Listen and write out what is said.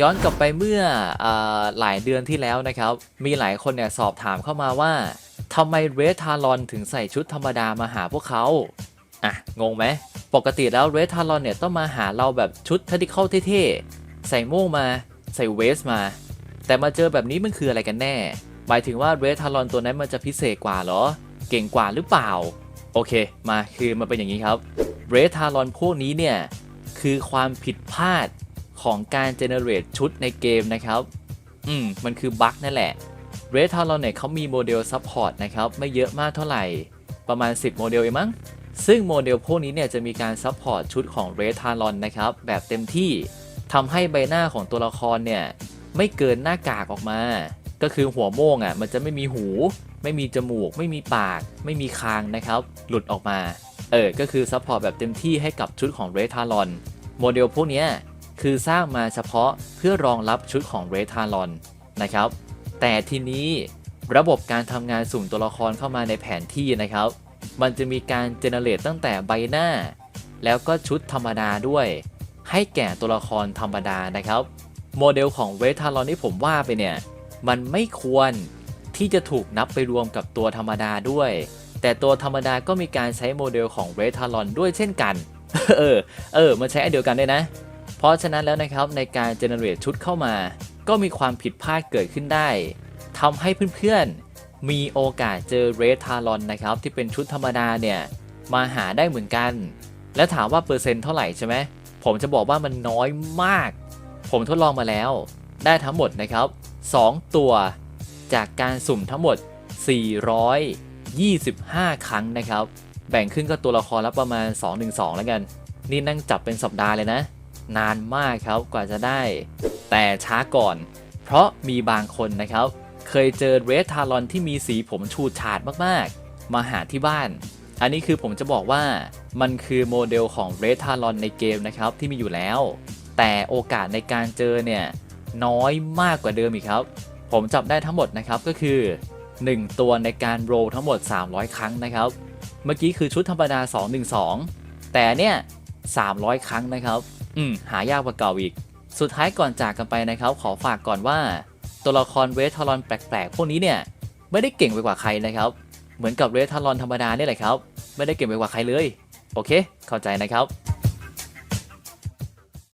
ย้อนกลับไปเมื่ออหลายเดือนที่แล้วนะครับ มีหลายคนเนี่ยสอบถามเข้ามาว่าทำไมเรทารอนถึงใส่ชุดธรรมดามาหาพวกเขาอะงงไหมปกติแล้วเรทารอนเนี่ยต้องมาหาเราแบบชุดทัติเข้าเท่ๆใส่โม่งมา ใส่เวสมา แต่มาเจอแบบนี้มันคืออะไรกันแน่ หมายถึงว่าเรทารอนตัวนั้นมันจะพิเศษกว่าหรอ เก่งกว่าหรือเปล่า โอเค มาคือมันเป็นอย่างนี้ครับเรทารอนพวกนี้เนี่ยคือความผิดพลาด ของการเจเนเรตชุดในเกมนะครับ อืม มันคือบั๊กนั่นแหละ r e d t a l o n เนี่ยเขามีโมเดลซัพพอร์ตนะครับ ไม่เยอะมากเท่าไหร่ ประมาณ 10 โมเดลเองมั้ง ซึ่งโมเดลพวกนี้เนี่ยจะมีการซัพพอร์ตชุดของ r e d t a l o n นะครับ แบบเต็มที่ทำให้ใบหน้าของตัวละครเนี่ย ไม่เกินหน้ากากออกมา ก็คือหัวโม่งอะ มันจะไม่มีหู ไม่มีจมูก ไม่มีปาก ไม่มีคางนะครับ หลุดออกมา เออ ก็คือซัพพอร์ตแบบเต็มที่ให้กับชุดของ r e d t a l o n โมเดลพวกเนี้ย คือสร้างมาเฉพาะเพื่อรองรับชุดของ r e d t a l o n นะครับ แต่ทีนี้ระบบการทำงานสุ่มตัวละครเข้ามาในแผนที่นะครับ มันจะมีการเจเนเรตตั้งแต่ใบหน้า แล้วก็ชุดธรรมดาด้วย ให้แก่ตัวละครธรรมดานะครับ โมเดลของเวทาลอนที่ผมว่าไปเนี่ย มันไม่ควรที่จะถูกนับไปรวมกับตัวธรรมดาด้วย แต่ตัวธรรมดาก็มีการใช้โมเดลของเวทาลอนด้วยเช่นกัน เออ เออ มันใช้อันเดียวกันด้วยนะ เพราะฉะนั้นแล้วนะครับในการเจเนเรตชุดเข้ามา ก็มีความผิดพลาดเกิดขึ้นได้ทำให้เพื่อนๆ มีโอกาสเจอเรทารอนนะครับที่เป็นชุดธรรมดาเนี่ยมาหาได้เหมือนกัน และถามว่าเปอร์เซ็นต์เท่าไหร่ใช่ไหมผมจะบอกว่ามันน้อยมาก ผมทดลองมาแล้ว ได้ทั้งหมดนะครับ 2 ตัวจากการสุ่มทั้งหมด 425 ครั้งนะครับ แบ่งขึ้นก็ตัวละครละประมาณ 2-1-2 แล้วกัน นี่นั่งจับเป็นสัปดาห์เลยนะ นานมากครับกว่าจะได้ แต่ช้าก่อน เพราะมีบางคนนะครับ เคยเจอเรดทารอนที่มีสีผมฉูดฉาดมากๆ มาหาที่บ้าน อันนี้คือผมจะบอกว่ามันคือโมเดลของเรดทารอนในเกมนะครับที่มีอยู่แล้ว แต่โอกาสในการเจอเนี่ยน้อยมากกว่าเดิมอีกครับ ผมจับได้ทั้งหมดนะครับก็คือ 1 ตัวในการโรลทั้งหมด 300 ครั้งนะครับ เมื่อกี้คือชุดธรรมดา 212 แต่เนี่ย300 ครั้งนะครับ อืมหายากกว่าเก่าอีก สุดท้ายก่อนจากกันไปนะครับ ขอฝากก่อนว่า ตัวละครเวททารอนแปลกๆ พวกนี้เนี่ยไม่ได้เก่งไปกว่าใครนะครับ เหมือนกับเวททารอนธรรมดาเนี่ยแหละครับ ไม่ได้เก่งไปกว่าใครเลย โอเค เข้าใจนะครับ